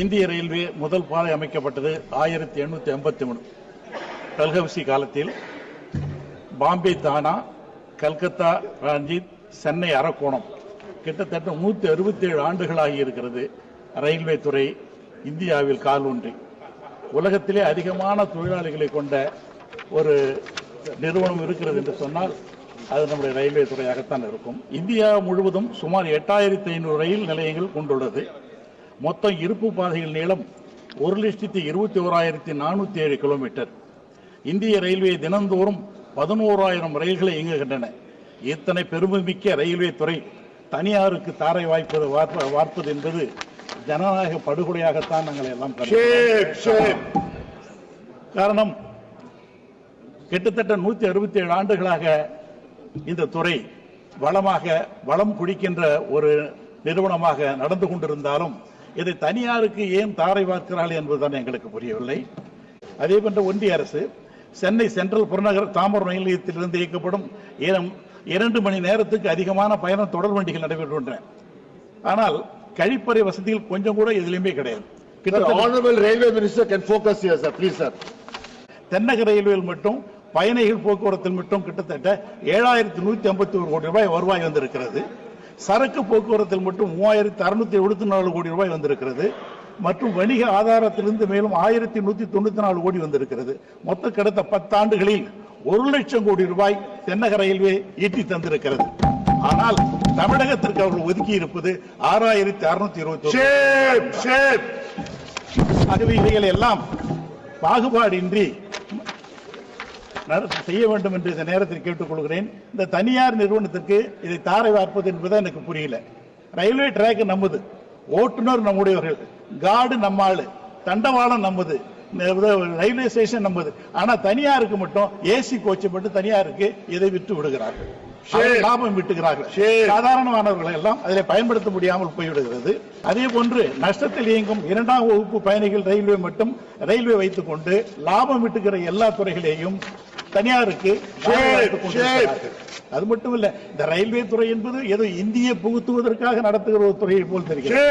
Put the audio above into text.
இந்திய ரயில்வே முதல் பாதை அமைக்கப்பட்டது ஆயிரத்தி எண்ணூத்தி எண்பத்தி மூணு. டல்ஹவுசி காலத்தில் பாம்பே தானா கல்கத்தா ராஞ்சித் சென்னை அரக்கோணம். கிட்டத்தட்ட நூத்தி அறுபத்தி ஏழு ஆண்டுகளாகி இருக்கிறது ரயில்வே துறை இந்தியாவில் காலூன்றி உலகத்திலே அதிகமான தொழிலாளிகளை கொண்ட ஒரு நிறுவனம் இருக்கிறது என்று சொன்னால் அது நம்முடைய ரயில்வே துறையாகத்தான் இருக்கும். இந்தியா முழுவதும் சுமார் எட்டாயிரத்தி ஐநூறு ரயில் நிலையங்கள் கொண்டுள்ளது. மொத்தம் இருப்பு பாதைகள் நீளம் ஒரு லட்சத்தி இருபத்தி ஓராயிரத்தி நானூத்தி ஏழு கிலோமீட்டர். இந்திய ரயில்வே தினந்தோறும் பதினோராயிரம் ரயில்களை இயங்குகின்றன. இத்தனை பெருமைமிக்க ரயில்வே துறை தனியாருக்கு தாரை வாய்ப்பது வார்ப்ப- வார்ப்பது என்பது ஜனநாயக படுகொலையாகத்தான் நாங்கள் எல்லாம். காரணம் கிட்டத்தட்ட நூத்தி அறுபத்தி ஏழு ஆண்டுகளாக இந்த துறை வளமாக வளம் குடிக்கின்ற ஒரு நிறுவனமாக நடந்து கொண்டிருந்தாலும் இதை தனியாருக்கு ஏன் தாரை பார்க்கிறார்கள் என்பதுதான் எங்களுக்கு புரியவில்லை. அதே போன்ற ஒன்றிய அரசு சென்னை சென்ட்ரல் புறநகர் தாம்பரம் ரயில் நிலையத்திலிருந்து இயக்கப்படும் இரண்டு மணி நேரத்துக்கு அதிகமான பயணம் தொடர் வண்டிகள் நடைபெறுகின்றன ஆனால் கழிப்பறை வசதிகள் கொஞ்சம் கூட எதுலையுமே கிடையாது. தென்னக ரயில்வேயில் மட்டும் பயணிகள் போக்குவரத்தில் மட்டும் கிட்டத்தட்ட ஏழாயிரத்தி நூத்தி ஐம்பத்தி ஒரு கோடி ரூபாய் வருவாய் வந்திருக்கிறது. சரக்கு போக்குவரத்தில் மட்டும் மூவாயிரத்தி அறுநூத்தி எழுபத்தி நாலு கோடி ரூபாய் வந்திருக்கிறது. மற்றும் வணிக ஆதாரத்திலிருந்து மேலும் ஆயிரத்தி நூத்தி தொண்ணூத்தி நாலு கோடி வந்திருக்கிறது. மொத்த கடந்த பத்தாண்டுகளில் ஒரு லட்சம் கோடி ரூபாய் தென்னக ரயில்வே ஈட்டி தந்திருக்கிறது. ஆனால் தமிழகத்திற்கு அவர்கள் ஒதுக்கி இருப்பது ஆறாயிரத்தி அறுநூத்தி இருபத்தி. ஆகவே இவைகளை எல்லாம் பாகுபாடின்றி செய்ய வேண்டும் என்று இந்த நேரத்தில் கேட்டுக்கொள்கிறேன். இந்த தனியார் நிறுவனத்திற்கு இதை தாரை வார்ப்பது என்பது எனக்கு புரியல. ரயில்வே ட்ராக் நம்மது ஓட்டுநர் நம்முடையவர்கள். கார்டு நம்ம ஆளு தண்டவாளம் நம்மது ரயில்வே ஸ்டேஷன் நம்மது ஆனா தனியாருக்கு மட்டும் ஏசி கோச்சை மட்டும் தனியாருக்கு இதை விட்டு விடுகிறார்கள். லாபம் விட்டுகிறார்கள். சாதாரணமானவர்கள் எல்லாம் அதில் பயன்படுத்த முடியாமல் போய்விடுகிறது. அதே போன்று நஷ்டத்தில் இயங்கும் இரண்டாம் வகுப்பு பயணிகள் ரயில்வே மட்டும் ரயில்வே வைத்துக் கொண்டு லாபம் விட்டுகிற எல்லா துறைகளையும் தனியாருக்கு. அது மட்டும் இல்ல இந்த ரயில்வே துறை என்பது ஏதோ இந்திய புகுத்துவதற்காக நடத்துகிற ஒரு துறையை போல் தெரிகிறது.